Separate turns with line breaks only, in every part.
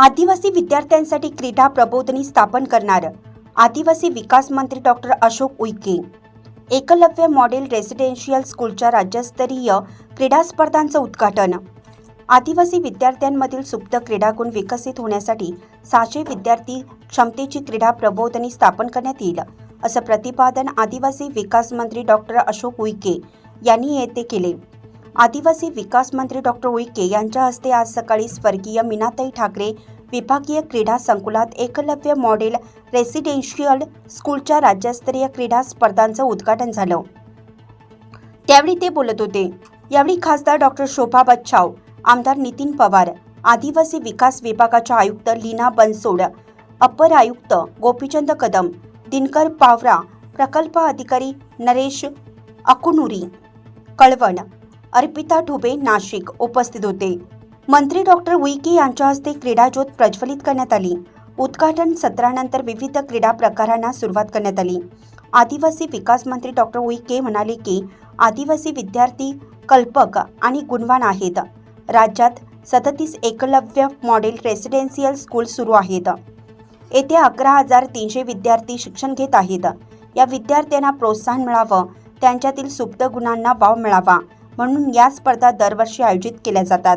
आदिवासी विद्यार्थ्यांसाठी क्रीडा प्रबोधनी स्थापन करणार आदिवासी विकास मंत्री doctor Ashok Uike Eklavya model residential स्कूलच्या राज्यस्तरीय क्रीडा स्पर्धांचं उद्घाटन. आदिवासी विद्यार्थ्यांमधील सुप्त क्रीडागुण विकसित होण्यासाठी सहाशे विद्यार्थी क्षमतेची क्रीडा प्रबोधनी स्थापन करण्यात येईल असं प्रतिपादन आदिवासी विकास मंत्री डॉक्टर अशोक उईके यांनी येथे केले. आदिवासी विकास मंत्री डॉक्टर उईके यांच्या हस्ते आज सकाळी स्वर्गीय मीनाताई ठाकरे विभागीय क्रीडा संकुलात एकलव्य मॉडेल रेसिडेन्शियल स्कूलच्या राज्यस्तरीय क्रीडा स्पर्धांचं उद्घाटन झालं. त्यावेळी ते बोलत होते. यावेळी खासदार डॉक्टर शोभा बच्छाव आमदार नितीन पवार आदिवासी विकास विभागाच्या आयुक्त लीना बनसोड अपर आयुक्त गोपीचंद कदम दिनकर पावरा प्रकल्प अधिकारी नरेश अकुनुरी कळवण अर्पिता ठुबे नाशिक उपस्थित होते. मंत्री डॉक्टर उईके यांच्या हस्ते क्रीडा ज्योत प्रज्वलित करण्यात आली. उद्घाटन सत्रानंतर विविध क्रीडा प्रकारांना सुरुवात करण्यात आली. आदिवासी विकास मंत्री डॉक्टर उईके म्हणाले की आदिवासी विद्यार्थी कल्पक आणि गुणवान आहेत. राज्यात सदतीस एकलव्य मॉडेल रेसिडेन्शियल स्कूल सुरू आहेत. येथे अकरा हजार तीनशे विद्यार्थी शिक्षण घेत आहेत. या विद्यार्थ्यांना प्रोत्साहन मिळावं त्यांच्यातील सुप्त गुणांना वाव मिळावा म्हणून या स्पर्धा दरवर्षी आयोजित केल्या जातात.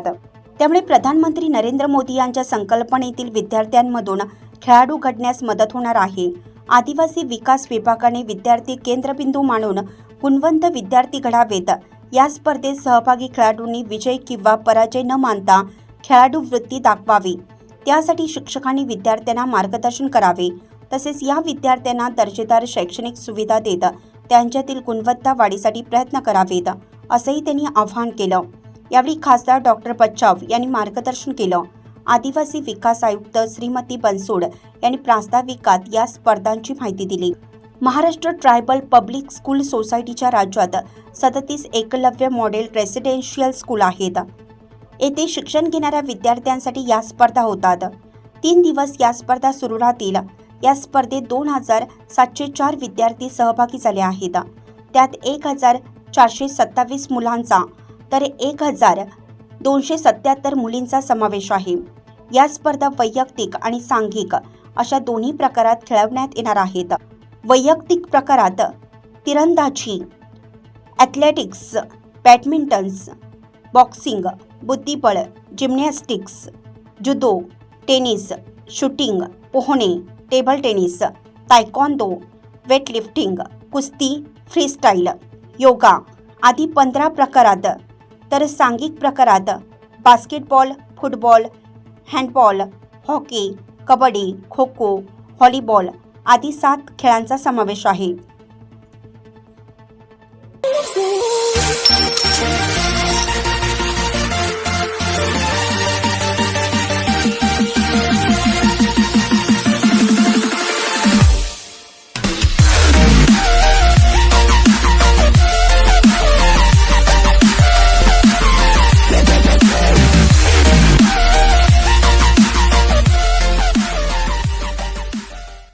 त्यामुळे प्रधानमंत्री नरेंद्र मोदी यांच्या संकल्पनेतील विद्यार्थ्यांमधून खेळाडू घडण्यास मदत होणार आहे. आदिवासी विकास विभागाने विद्यार्थी केंद्रबिंदू मानून गुणवंत विद्यार्थी घडावेत. या स्पर्धेत सहभागी खेळाडूंनी विजय किंवा पराजय न मानता खेळाडू वृत्ती दाखवावी. त्यासाठी शिक्षकांनी विद्यार्थ्यांना मार्गदर्शन करावे. तसेच या विद्यार्थ्यांना दर्जेदार शैक्षणिक सुविधा देत त्यांच्यातील गुणवत्ता वाढीसाठी प्रयत्न करावेत. असंही त्यांनी आवाहन केलं. यावेळी खासदार डॉक्टर बच्चाव यांनी मार्गदर्शन केलं. आदिवासी विकास आयुक्त श्रीमती बनसोड यांनी प्रास्ताविकात या स्पर्धांची माहिती दिली. महाराष्ट्र ट्रायबल पब्लिक स्कूल सोसायटीच्या राज्यात सदतीस एकलव्य मॉडेल रेसिडेन्शियल स्कूल आहेत. येथे शिक्षण घेणाऱ्या विद्यार्थ्यांसाठी या स्पर्धा होतात. तीन दिवस या स्पर्धा सुरू राहतील. या स्पर्धेत दोन हजार सातशे चार विद्यार्थी सहभागी झाले आहेत. त्यात एक हजार चारशे सत्तावीस मुलांचा तर एक हजार दोनशे सत्याहत्तर मुलींचा समावेश आहे. या स्पर्धा वैयक्तिक आणि सांघिक अशा दोन्ही प्रकारात खेळवण्यात येणार आहेत. वैयक्तिक प्रकारात तिरंदाजी ॲथलेटिक्स बॅडमिंटन्स बॉक्सिंग बुद्धिबळ जिम्नॅस्टिक्स जुदो टेनिस शूटिंग पोहणे टेबल टेनिस तायकॉन्दो वेटलिफ्टिंग कुस्ती फ्रीस्टाईल योगा आदी पंधरा प्रकारात तर सांघिक प्रकारात basketball football handball hockey kabaddi kho kho volleyball आदी सात खेळांचा समावेश आहे.